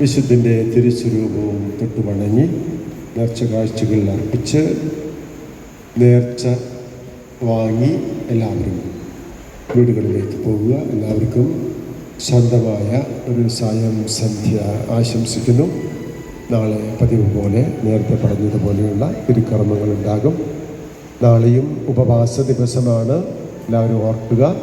വിശുദ്ധിന്റെ തിരുസ്വരൂപവും തൊട്ടുവണങ്ങി നേർച്ച കാഴ്ചകൾ അർപ്പിച്ച് നേർച്ച വാങ്ങി എല്ലാവരും വീടുകളിലേക്ക് പോവുക എല്ലാവർക്കും ശാന്തമായ ഒരു സായം സന്ധ്യ ആശംസിക്കുന്നു. നാളെ പതിവ് പോലെ നേരത്തെ പറഞ്ഞതുപോലെയുള്ള തിരുക്കർമ്മങ്ങൾ ഉണ്ടാകും. നാളെയും ഉപവാസ ദിവസമാണ്. എല്ലാവരും ഓർക്കുക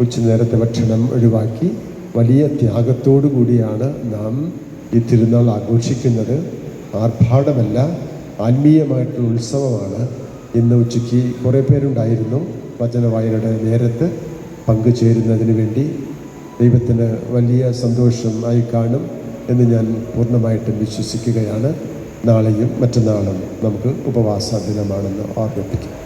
ഉച്ചനേരത്തെ ഭക്ഷണം ഒഴിവാക്കി വലിയ ത്യാഗത്തോടു കൂടിയാണ് നാം ഈ തിരുനാൾ ആഘോഷിക്കുന്നത്. ആർഭാടമല്ല ആത്മീയമായിട്ടുള്ള ഉത്സവമാണ്. ഇന്ന് ഉച്ചയ്ക്ക് കുറേ പേരുണ്ടായിരുന്നു. വചന വായനയുടെ നേരത്ത് പങ്കുചേരുന്നതിന് വേണ്ടി ദൈവത്തിന് വലിയ സന്തോഷം ആയി കാണും എന്ന് ഞാൻ പൂർണമായിട്ടും വിശ്വസിക്കുകയാണ്. നാളെയും മറ്റന്നാളും നമുക്ക് ഉപവാസ ദിനമാണെന്ന് ഓർമ്മിപ്പിക്കും.